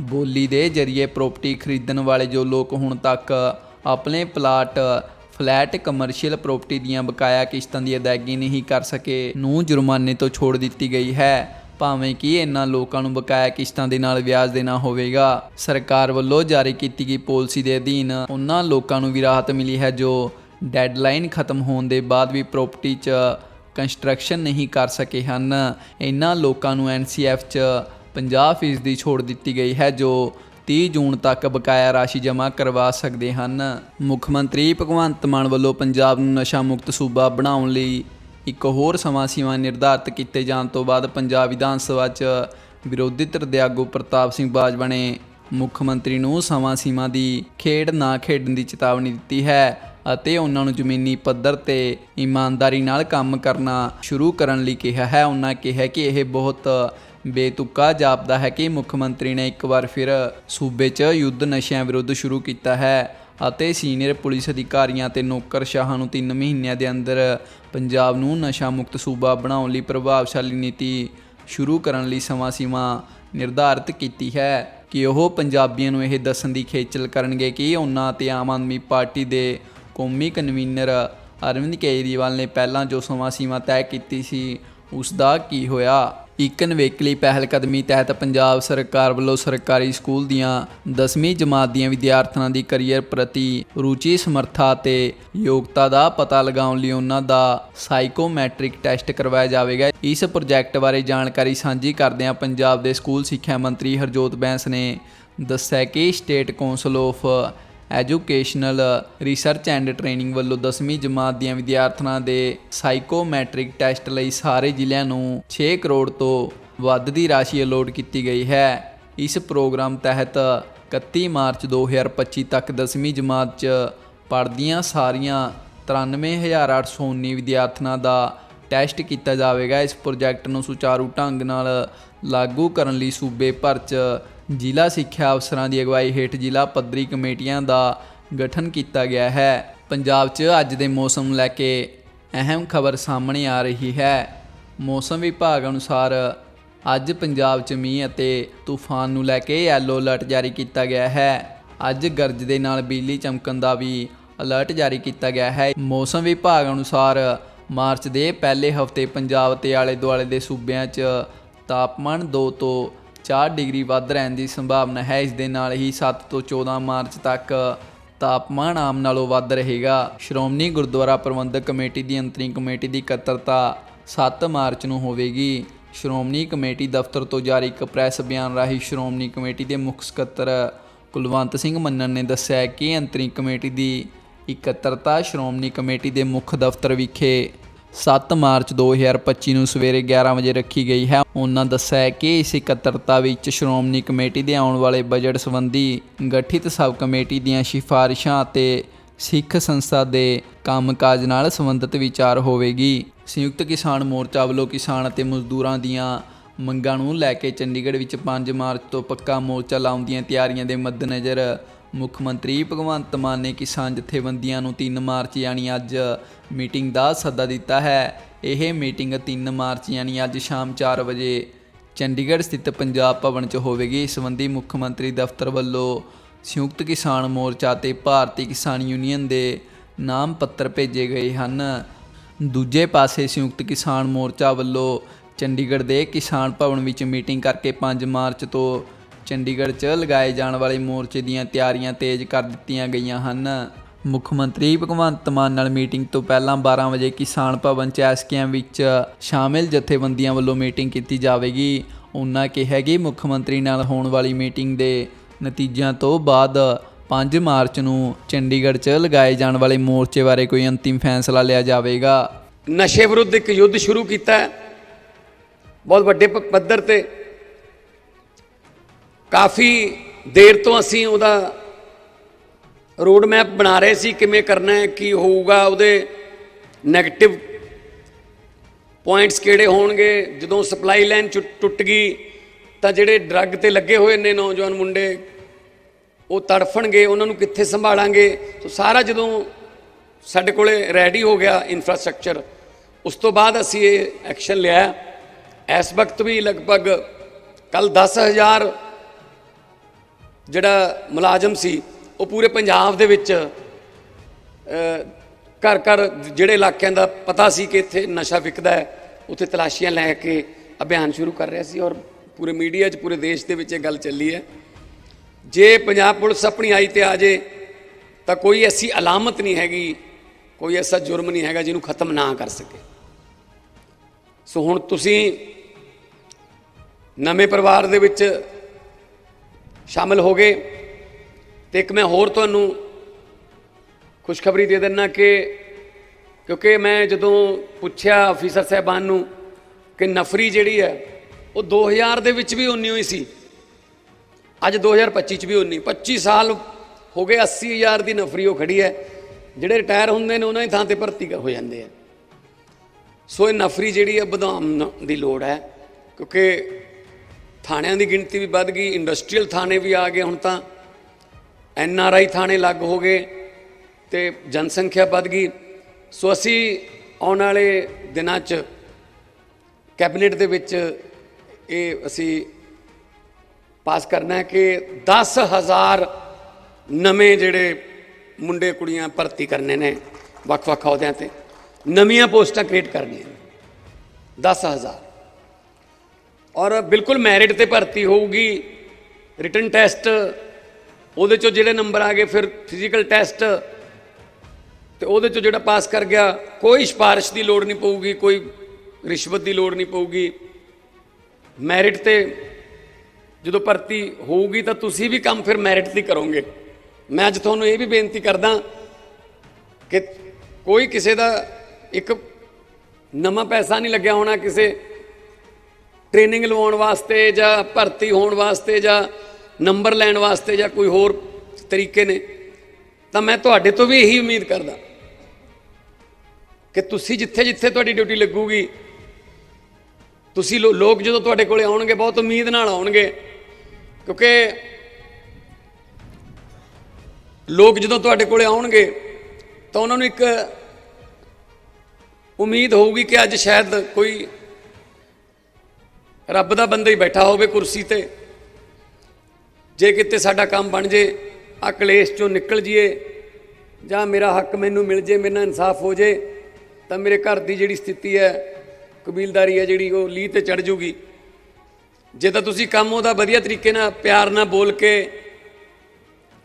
ਬੋਲੀ ਦੇ ਜ਼ਰੀਏ ਪ੍ਰਾਪਰਟੀ ਖਰੀਦਣ ਵਾਲੇ ਜੋ ਲੋਕ ਹੁਣ ਤੱਕ ਆਪਣੇ ਪਲਾਟ ਫਲੈਟ ਕਮਰਸ਼ੀਅਲ ਪ੍ਰਾਪਰਟੀ ਦੀਆਂ ਬਕਾਇਆ ਕਿਸ਼ਤਾਂ ਦੀ ਅਦਾਇਗੀ ਨਹੀਂ ਕਰ ਸਕੇ, ਨੂੰ ਜੁਰਮਾਨੇ ਤੋਂ ਛੋੜ ਦਿੱਤੀ ਗਈ ਹੈ। ਭਾਵੇਂ ਕਿ ਇਹਨਾਂ ਲੋਕਾਂ ਨੂੰ ਬਕਾਇਆ ਕਿਸ਼ਤਾਂ ਦੇ ਨਾਲ ਵਿਆਜ ਦੇਣਾ ਹੋਵੇਗਾ, ਸਰਕਾਰ ਵੱਲੋਂ ਜਾਰੀ ਕੀਤੀ ਗਈ ਪਾਲਿਸੀ ਦੇ ਅਧੀਨ ਉਹਨਾਂ ਲੋਕਾਂ ਨੂੰ ਵੀ ਰਾਹਤ ਮਿਲੀ ਹੈ ਜੋ ਡੈਡਲਾਈਨ ਖਤਮ ਹੋਣ ਦੇ ਬਾਅਦ ਵੀ ਪ੍ਰਾਪਰਟੀ 'ਚ ਕੰਸਟਰਕਸ਼ਨ ਨਹੀਂ ਕਰ ਸਕੇ ਹਨ। ਇਹਨਾਂ ਲੋਕਾਂ ਨੂੰ ਐਨਸੀਐਫ 'ਚ 50% ਦੀ ਛੋਟ ਦਿੱਤੀ ਗਈ ਹੈ, ਜੋ 30 ਜੂਨ ਤੱਕ ਬਕਾਇਆ ਰਾਸ਼ੀ ਜਮ੍ਹਾਂ ਕਰਵਾ ਸਕਦੇ ਹਨ। ਮੁੱਖ ਮੰਤਰੀ ਭਗਵੰਤ ਮਾਨ ਵੱਲੋਂ ਪੰਜਾਬ ਨੂੰ ਨਸ਼ਾ ਮੁਕਤ ਸੂਬਾ ਬਣਾਉਣ ਲਈ ਇੱਕ ਹੋਰ ਸਮਾਂ ਸੀਮਾ ਨਿਰਧਾਰਤ ਕੀਤੇ ਜਾਣ ਤੋਂ ਬਾਅਦ ਪੰਜਾਬ ਵਿਧਾਨ ਸਭਾ 'ਚ ਵਿਰੋਧੀ ਧਿਰ ਦੇ ਆਗੂ ਪ੍ਰਤਾਪ ਸਿੰਘ ਬਾਜਵਾ ਨੇ ਮੁੱਖ ਮੰਤਰੀ ਨੂੰ ਸਮਾਂ ਸੀਮਾ ਦੀ ਖੇਡ ਨਾ ਖੇਡਣ ਦੀ ਚੇਤਾਵਨੀ ਦਿੱਤੀ ਹੈ ਅਤੇ ਉਹਨਾਂ ਨੂੰ ਜ਼ਮੀਨੀ ਪੱਧਰ ਤੇ ਇਮਾਨਦਾਰੀ ਨਾਲ ਕੰਮ ਕਰਨਾ ਸ਼ੁਰੂ ਕਰਨ ਲਈ ਕਿਹਾ ਹੈ। ਉਹਨਾਂ ਕਿਹਾ ਕਿ ਇਹ ਬਹੁਤ ਬੇਤੁਕਾ ਜਾਪਦਾ ਹੈ ਕਿ ਮੁੱਖ ਮੰਤਰੀ ਨੇ ਇੱਕ ਵਾਰ ਫਿਰ ਸੂਬੇ 'ਚ ਯੁੱਧ ਨਸ਼ਿਆਂ ਵਿਰੁੱਧ ਸ਼ੁਰੂ ਕੀਤਾ ਹੈ ਅਤੇ ਸੀਨੀਅਰ ਪੁਲਿਸ ਅਧਿਕਾਰੀਆਂ ਤੇ ਨੌਕਰਸ਼ਾਹਾਂ ਨੂੰ 3 ਮਹੀਨਿਆਂ ਦੇ ਅੰਦਰ ਪੰਜਾਬ ਨੂੰ ਨਸ਼ਾ ਮੁਕਤ ਸੂਬਾ ਬਣਾਉਣ ਲਈ ਪ੍ਰਭਾਵਸ਼ਾਲੀ ਨੀਤੀ ਸ਼ੁਰੂ ਕਰਨ ਲਈ ਸਮਾਂ ਸੀਮਾ ਨਿਰਧਾਰਤ ਕੀਤੀ ਹੈ ਕਿ ਉਹ ਪੰਜਾਬੀਆਂ ਨੂੰ ਇਹ ਦੱਸਣ ਦੀ ਖੇਚਲ ਕਰਨਗੇ ਕਿ ਉਹਨਾਂ ਤੇ ਆਮ ਆਦਮੀ ਪਾਰਟੀ ਦੇ ਕੌਮੀ ਕਨਵੀਨਰ ਅਰਵਿੰਦ ਕੇਜਰੀਵਾਲ ਨੇ ਪਹਿਲਾਂ ਜੋ ਸਮਾਂ ਸੀਮਾ ਤੈਅ ਕੀਤੀ ਸੀ ਉਸ ਦਾ ਕੀ ਹੋਇਆ। ਇੱਕ ਨਵੇਕਲੀ ਪਹਿਲ ਕਦਮੀ ਤਹਿਤ ਪੰਜਾਬ ਸਰਕਾਰ ਵੱਲੋਂ ਸਰਕਾਰੀ ਸਕੂਲ ਦੀਆਂ 10ਵੀਂ ਜਮਾਤ ਦੀਆਂ ਵਿਦਿਆਰਥਣਾਂ ਦੀ ਕੈਰੀਅਰ ਪ੍ਰਤੀ ਰੁਚੀ, ਸਮਰੱਥਾ ਤੇ ਯੋਗਤਾ ਦਾ ਪਤਾ ਲਗਾਉਣ ਲਈ ਉਹਨਾਂ ਦਾ ਸਾਈਕੋਮੈਟ੍ਰਿਕ ਟੈਸਟ ਕਰਵਾਇਆ ਜਾਵੇਗਾ। ਇਸ ਪ੍ਰੋਜੈਕਟ ਬਾਰੇ ਜਾਣਕਾਰੀ ਸਾਂਝੀ ਕਰਦਿਆਂ ਪੰਜਾਬ ਦੇ ਸਕੂਲ ਸਿੱਖਿਆ ਮੰਤਰੀ ਹਰਜੋਤ ਬੈਂਸ ਨੇ ਦੱਸਿਆ ਕਿ state council of educational research and training ਵੱਲੋਂ 10ਵੀਂ ਜਮਾਤ ਦੀਆਂ ਵਿਦਿਆਰਥਣਾਂ ਦੇ ਸਾਈਕੋਮੈਟ੍ਰਿਕ ਟੈਸਟ ਲਈ ਸਾਰੇ ਜ਼ਿਲ੍ਹਿਆਂ ਨੂੰ 6 ਕਰੋੜ ਤੋਂ ਵੱਧ ਦੀ ਰਾਸ਼ੀ ਅਲੋਟ ਕੀਤੀ ਗਈ ਹੈ। ਇਸ ਪ੍ਰੋਗਰਾਮ ਤਹਿਤ 31 ਮਾਰਚ 2025 ਤੱਕ 10ਵੀਂ ਜਮਾਤ 'ਚ ਪੜ੍ਹਦੀਆਂ ਸਾਰੀਆਂ 93819 ਵਿਦਿਆਰਥਣਾਂ ਦਾ ਟੈਸਟ ਕੀਤਾ ਜਾਵੇਗਾ। ਇਸ ਪ੍ਰੋਜੈਕਟ ਨੂੰ ਸੁਚਾਰੂ ਢੰਗ ਨਾਲ ਲਾਗੂ ਕਰਨ ਲਈ ਸੂਬੇ ਭਰ 'ਚ ਜ਼ਿਲ੍ਹਾ ਸਿੱਖਿਆ ਅਫਸਰਾਂ ਦੀ ਅਗਵਾਈ ਹੇਠ ਜ਼ਿਲ੍ਹਾ ਪੱਧਰੀ ਕਮੇਟੀਆਂ ਦਾ ਗਠਨ ਕੀਤਾ ਗਿਆ ਹੈ। ਪੰਜਾਬ 'ਚ ਅੱਜ ਦੇ ਮੌਸਮ ਨੂੰ ਲੈ ਕੇ ਅਹਿਮ ਖਬਰ ਸਾਹਮਣੇ ਆ ਰਹੀ ਹੈ। ਮੌਸਮ ਵਿਭਾਗ ਅਨੁਸਾਰ ਅੱਜ ਪੰਜਾਬ 'ਚ ਮੀਂਹ ਅਤੇ ਤੂਫਾਨ ਨੂੰ ਲੈ ਕੇ ਯੈਲੋ ਅਲਰਟ ਜਾਰੀ ਕੀਤਾ ਗਿਆ ਹੈ। ਅੱਜ ਗਰਜ ਦੇ ਨਾਲ ਬਿਜਲੀ ਚਮਕਣ ਦਾ ਵੀ ਅਲਰਟ ਜਾਰੀ ਕੀਤਾ ਗਿਆ ਹੈ। ਮੌਸਮ ਵਿਭਾਗ ਅਨੁਸਾਰ ਮਾਰਚ ਦੇ ਪਹਿਲੇ ਹਫ਼ਤੇ ਪੰਜਾਬ ਤੇ ਆਲੇ ਦੁਆਲੇ ਦੇ ਸੂਬਿਆਂ 'ਚ ਤਾਪਮਾਨ 2 ਤੋਂ 4 ਡਿਗਰੀ ਵੱਧ ਰਹਿਣ ਦੀ ਸੰਭਾਵਨਾ ਹੈ। ਇਸ ਦੇ ਨਾਲ ਹੀ 7 ਤੋਂ 14 ਮਾਰਚ ਤੱਕ ਤਾਪਮਾਨ ਆਮ ਨਾਲੋਂ ਵੱਧ ਰਹੇਗਾ। ਸ਼੍ਰੋਮਣੀ ਗੁਰਦੁਆਰਾ ਪ੍ਰਬੰਧਕ ਕਮੇਟੀ ਦੀ ਅੰਤਰਿਮ ਕਮੇਟੀ ਦੀ ਇਕੱਤਰਤਾ 7 ਮਾਰਚ ਨੂੰ ਹੋਵੇਗੀ। ਸ਼੍ਰੋਮਣੀ ਕਮੇਟੀ ਦਫ਼ਤਰ ਤੋਂ ਜਾਰੀ ਇੱਕ ਪ੍ਰੈਸ ਬਿਆਨ ਰਾਹੀਂ ਸ਼੍ਰੋਮਣੀ ਕਮੇਟੀ ਦੇ ਮੁੱਖ ਸਕੱਤਰ ਕੁਲਵੰਤ ਸਿੰਘ ਮੰਨਣ ਨੇ ਦੱਸਿਆ ਕਿ ਅੰਤਰਿਮ ਕਮੇਟੀ ਦੀ ਇਕੱਤਰਤਾ ਸ਼੍ਰੋਮਣੀ ਕਮੇਟੀ ਦੇ ਮੁੱਖ ਦਫ਼ਤਰ ਵਿਖੇ 7 ਮਾਰਚ 2025 ਨੂੰ ਸਵੇਰੇ 11 ਵਜੇ ਰੱਖੀ ਗਈ ਹੈ। ਉਹਨਾਂ ਦੱਸਿਆ ਕਿ ਇਸ ਇਕੱਤਰਤਾ ਵਿੱਚ ਸ਼੍ਰੋਮਣੀ ਕਮੇਟੀ ਦੇ ਆਉਣ ਵਾਲੇ ਬਜਟ ਸੰਬੰਧੀ ਗਠਿਤ ਸਬ ਕਮੇਟੀ ਦੀਆਂ ਸਿਫਾਰਿਸ਼ਾਂ ਅਤੇ ਸਿੱਖ ਸੰਸਥਾ ਦੇ ਕੰਮਕਾਜ ਨਾਲ ਸੰਬੰਧਿਤ ਵਿਚਾਰ ਹੋਵੇਗੀ। ਸੰਯੁਕਤ ਕਿਸਾਨ ਮੋਰਚਾ ਵੱਲੋਂ ਕਿਸਾਨ ਅਤੇ ਮਜ਼ਦੂਰਾਂ ਦੀਆਂ ਮੰਗਾਂ ਨੂੰ ਲੈ ਕੇ ਚੰਡੀਗੜ੍ਹ ਵਿੱਚ 5 ਮਾਰਚ ਤੋਂ ਪੱਕਾ ਮੋਰਚਾ ਲਾਉਣ ਦੀਆਂ ਤਿਆਰੀਆਂ ਦੇ ਮੱਦੇਨਜ਼ਰ ਮੁੱਖ ਮੰਤਰੀ ਭਗਵੰਤ ਮਾਨ ਨੇ ਕਿਸਾਨ ਜਥੇਬੰਦੀਆਂ ਨੂੰ 3 ਮਾਰਚ ਯਾਨੀ ਅੱਜ ਮੀਟਿੰਗ ਦਾ ਸੱਦਾ ਦਿੱਤਾ ਹੈ। ਇਹ ਮੀਟਿੰਗ 3 ਮਾਰਚ ਯਾਨੀ ਅੱਜ ਸ਼ਾਮ 4 ਵਜੇ ਚੰਡੀਗੜ੍ਹ ਸਥਿਤ ਪੰਜਾਬ ਭਵਨ 'ਚ ਹੋਵੇਗੀ। ਇਸ ਸੰਬੰਧੀ ਮੁੱਖ ਮੰਤਰੀ ਦਫ਼ਤਰ ਵੱਲੋਂ ਸੰਯੁਕਤ ਕਿਸਾਨ ਮੋਰਚਾ ਤੇ ਭਾਰਤੀ ਕਿਸਾਨ ਯੂਨੀਅਨ ਦੇ ਨਾਮ ਪੱਤਰ ਭੇਜੇ ਗਏ ਹਨ। ਦੂਜੇ ਪਾਸੇ ਸੰਯੁਕਤ ਕਿਸਾਨ ਮੋਰਚਾ ਵੱਲੋਂ ਚੰਡੀਗੜ੍ਹ ਦੇ ਕਿਸਾਨ ਭਵਨ ਵਿੱਚ ਮੀਟਿੰਗ ਕਰਕੇ 5 ਮਾਰਚ ਤੋਂ ਚੰਡੀਗੜ੍ਹ 'ਚ ਲਗਾਏ ਜਾਣ ਵਾਲੇ ਮੋਰਚੇ ਦੀਆਂ ਤਿਆਰੀਆਂ ਤੇਜ਼ ਕਰ ਦਿੱਤੀਆਂ ਗਈਆਂ ਹਨ। ਮੁੱਖ ਮੰਤਰੀ ਭਗਵੰਤ ਮਾਨ ਨਾਲ ਮੀਟਿੰਗ ਤੋਂ ਪਹਿਲਾਂ 12 ਵਜੇ ਕਿਸਾਨ ਭਵਨ 'ਚ ਐਸਕੇਐਮ ਵਿੱਚ ਸ਼ਾਮਿਲ ਜਥੇਬੰਦੀਆਂ ਵੱਲੋਂ ਮੀਟਿੰਗ ਕੀਤੀ ਜਾਵੇਗੀ। ਉਹਨਾਂ ਕਿਹਾ ਕਿ ਮੁੱਖ ਮੰਤਰੀ ਨਾਲ ਹੋਣ ਵਾਲੀ ਮੀਟਿੰਗ ਦੇ ਨਤੀਜਿਆਂ ਤੋਂ ਬਾਅਦ 5 ਮਾਰਚ ਨੂੰ ਚੰਡੀਗੜ੍ਹ 'ਚ ਲਗਾਏ ਜਾਣ ਵਾਲੇ ਮੋਰਚੇ ਬਾਰੇ ਕੋਈ ਅੰਤਿਮ ਫੈਸਲਾ ਲਿਆ ਜਾਵੇਗਾ। ਨਸ਼ੇ ਵਿਰੁੱਧ ਇੱਕ ਯੁੱਧ ਸ਼ੁਰੂ ਕੀਤਾ ਹੈ। ਬਹੁਤ ਵੱਡੇ ਪ- ਪੱਧਰ ਤੇ ਕਾਫੀ ਦੇਰ ਤੋਂ ਅਸੀਂ ਉਹਦਾ ਰੋਡ ਮੈਪ ਬਣਾ ਰਹੇ ਸੀ, ਕਿਵੇਂ ਕਰਨਾ ਹੈ, ਕੀ ਹੋਊਗਾ, ਉਹਦੇ 네ਗੇਟਿਵ ਪੁਆਇੰਟਸ ਕਿਹੜੇ ਹੋਣਗੇ, ਜਦੋਂ ਸਪਲਾਈ ਲਾਈਨ ਟੁੱਟ ਗਈ, ਤਾਂ ਜਿਹੜੇ ਡਰੱਗ ਤੇ ਲੱਗੇ ਹੋਏ ਨੇ ਨੌਜਵਾਨ ਮੁੰਡੇ, ਉਹ ਤੜਫਣਗੇ, ਉਹਨਾਂ ਨੂੰ ਕਿੱਥੇ ਸੰਭਾਲਾਂਗੇ? ਸੋ ਸਾਰਾ ਜਦੋਂ ਸਾਡੇ ਕੋਲੇ ਰੈਡੀ ਹੋ ਗਿਆ ਇਨਫਰਾਸਟ੍ਰਕਚਰ ਉਸ ਤੋਂ ਬਾਅਦ ਅਸੀਂ ਇਹ ਐਕਸ਼ਨ ਲਿਆ। ਇਸ ਵਕਤ ਵੀ ਲਗਭਗ ਕੱਲ 10000 ਜਿਹੜਾ ਮੁਲਾਜ਼ਮ ਸੀ, ਉਹ ਪੂਰੇ ਪੰਜਾਬ ਦੇ ਵਿੱਚ ਘਰ ਘਰ ਜਿਹੜੇ ਇਲਾਕਿਆਂ ਦਾ ਪਤਾ ਸੀ ਕਿ ਇੱਥੇ ਨਸ਼ਾ ਵਿਕਦਾ ਹੈ, ਉੱਥੇ ਤਲਾਸ਼ੀਆਂ ਲੈ ਕੇ ਅਭਿਆਨ ਸ਼ੁਰੂ ਕਰ ਰਿਹਾ ਸੀ ਔਰ ਪੂਰੇ ਮੀਡੀਆ 'ਚ, ਪੂਰੇ ਦੇਸ਼ ਦੇ ਵਿੱਚ ਇਹ ਗੱਲ ਚੱਲੀ ਹੈ। ਜੇ ਪੰਜਾਬ ਪੁਲਿਸ ਆਪਣੀ ਆਈ ਤੇ ਆ ਜੇ, ਤਾਂ ਕੋਈ ਐਸੀ ਅਲਾਮਤ ਨਹੀਂ ਹੈਗੀ, ਕੋਈ ਐਸਾ ਜੁਰਮ ਨਹੀਂ ਹੈਗਾ ਜਿਹਨੂੰ ਖਤਮ ਨਾ ਕਰ ਸਕੇ। ਸੋ ਹੁਣ ਤੁਸੀਂ ਨਵੇਂ ਪਰਿਵਾਰ ਦੇ ਵਿੱਚ ਸ਼ਾਮਲ ਹੋ ਗਏ ਤੇ ਇੱਕ ਮੈਂ ਹੋਰ ਤੁਹਾਨੂੰ ਖੁਸ਼ਖਬਰੀ ਦੇ ਦਿੰਨਾ ਕਿ ਕਿਉਂਕਿ ਮੈਂ ਜਦੋਂ ਪੁੱਛਿਆ ਅਫੀਸਰ ਸਾਹਿਬਾਨ ਨੂੰ ਕਿ ਨਫਰੀ ਜਿਹੜੀ ਹੈ, ਉਹ 2000 ਦੇ ਵਿੱਚ ਵੀ ਉਨੀ ਹੋਈ ਸੀ। ਅੱਜ 2025 ਚ ਵੀ ਉਨੀ 25 ਸਾਲ ਹੋ ਗਏ 80000 ਦੀ ਨਫਰੀ ਉਹ ਖੜੀ ਹੈ। ਜਿਹੜੇ ਰਿਟਾਇਰ ਹੁੰਦੇ ਨੇ, ਉਹਨਾਂ ਦੀ ਥਾਂ ਤੇ ਭਰਤੀ ਹੋ ਜਾਂਦੇ ਆ। ਸੋ ਇਹ ਨਫਰੀ ਜਿਹੜੀ ਹੈ, ਵਧਾਉਣ ਦੀ ਲੋੜ ਹੈ। ਕਿਉਂਕਿ ਥਾਣਿਆਂ ਦੀ ਗਿਣਤੀ ਵੀ ਵੱਧ ਗਈ, ਇੰਡਸਟਰੀਅਲ ਥਾਣੇ ਵੀ ਆ ਗਏ ਹੁਣ ਤਾਂ। ਐਨ ਆਰ ਆਈ ਥਾਣੇ ਲੱਗ ਹੋ ਗਏ ਤੇ ਜਨਸੰਖਿਆ ਵੱਧ ਗਈ। ਸੋ ਅਸੀਂ ਆਉਣ ਵਾਲੇ ਦਿਨਾਂ 'ਚ ਕੈਬਨਿਟ ਦੇ ਵਿੱਚ ਇਹ ਅਸੀਂ ਪਾਸ ਕਰਨਾ ਹੈ ਕਿ 10000 ਨਵੇਂ ਜਿਹੜੇ ਮੁੰਡੇ ਕੁੜੀਆਂ ਭਰਤੀ ਕਰਨੇ ਨੇ ਵੱਖ-ਵੱਖ ਅਹੁਦਿਆਂ ਤੇ। ਨਵੀਆਂ ਪੋਸਟਾਂ ਕ੍ਰੀਏਟ ਕਰਨੀਆਂ ਨੇ। 10000 ਔਰ ਬਿਲਕੁਲ ਮੈਰਿਟ ਤੇ ਭਰਤੀ ਹੋਊਗੀ। ਰਿਟਨ ਟੈਸਟ ਉਹਦੇ ਚੋਂ ਜਿਹੜੇ ਨੰਬਰ ਆ ਗਏ, ਫਿਰ ਫਿਜ਼ੀਕਲ ਟੈਸਟ ਤੇ ਉਹਦੇ ਚੋਂ ਜਿਹੜਾ ਪਾਸ ਕਰ ਗਿਆ, ਕੋਈ ਸਿਫਾਰਿਸ਼ ਦੀ ਲੋੜ ਨਹੀਂ ਪਊਗੀ, ਕੋਈ ਰਿਸ਼ਵਤ ਦੀ ਲੋੜ ਨਹੀਂ ਪਊਗੀ। ਮੈਰਿਟ ਤੇ ਜਦੋਂ ਭਰਤੀ ਹੋਊਗੀ, ਤਾਂ ਤੁਸੀਂ ਵੀ ਕੰਮ ਫਿਰ ਮੈਰਿਟ 'ਤੇ ਕਰੋਗੇ। ਮੈਂ ਅੱਜ ਤੁਹਾਨੂੰ ਇਹ ਵੀ ਬੇਨਤੀ ਕਰਦਾ ਕਿ ਕੋਈ ਕਿਸੇ ਦਾ ਇੱਕ ਨਵਾਂ ਪੈਸਾ ਨਹੀਂ ਲੱਗਿਆ ਹੋਣਾ, ਕਿਸੇ ਟ੍ਰੇਨਿੰਗ ਲਵਾਉਣ ਵਾਸਤੇ ਜਾਂ ਭਰਤੀ ਹੋਣ ਵਾਸਤੇ ਜਾਂ ਨੰਬਰ ਲੈਣ ਵਾਸਤੇ ਜਾਂ ਕੋਈ ਹੋਰ ਤਰੀਕੇ ਨੇ, ਤਾਂ ਮੈਂ ਤੁਹਾਡੇ ਤੋਂ ਵੀ ਇਹੀ ਉਮੀਦ ਕਰਦਾ ਕਿ ਤੁਸੀਂ ਜਿੱਥੇ ਜਿੱਥੇ ਤੁਹਾਡੀ ਡਿਊਟੀ ਲੱਗੂਗੀ, ਤੁਸੀਂ ਲੋ- ਲੋਕ ਜਦੋਂ ਤੁਹਾਡੇ ਕੋਲੇ ਆਉਣਗੇ, ਬਹੁਤ ਉਮੀਦ ਨਾਲ ਆਉਣਗੇ, ਕਿਉਂਕਿ ਲੋਕ ਜਦੋਂ ਤੁਹਾਡੇ ਕੋਲੇ ਆਉਣਗੇ, ਤਾਂ ਉਹਨਾਂ ਨੂੰ ਇੱਕ ਉਮੀਦ ਹੋਊਗੀ ਕਿ ਅੱਜ ਸ਼ਾਇਦ ਕੋਈ ਰੱਬ ਦਾ ਬੰਦਾ ਹੀ ਬੈਠਾ ਹੋਵੇ ਕੁਰਸੀ ਤੇ। ਜੇ ਕਿਤੇ ਸਾਡਾ ਕੰਮ ਬਣ ਜੇ ਆ ਕਲੇਸ਼ ਚੋਂ ਨਿਕਲ ਜੀਏ, ਜਾਂ ਮੇਰਾ ਹੱਕ ਮੈਨੂੰ ਮਿਲ ਜੇ, ਮੇਰੇ ਨਾਲ ਇਨਸਾਫ ਹੋ ਜੇ, ਤਾਂ ਮੇਰੇ ਘਰ ਦੀ ਜਿਹੜੀ ਸਥਿਤੀ ਹੈ, ਕਬੀਲਦਾਰੀ ਹੈ ਜਿਹੜੀ, ਉਹ ਲੀਹ ਤੇ ਚੜ ਜੂਗੀ। ਜੇ ਤਾਂ ਤੁਸੀਂ ਕੰਮ ਉਹਦਾ ਵਧੀਆ ਤਰੀਕੇ ਨਾਲ ਪਿਆਰ ਨਾਲ ਬੋਲ ਕੇ,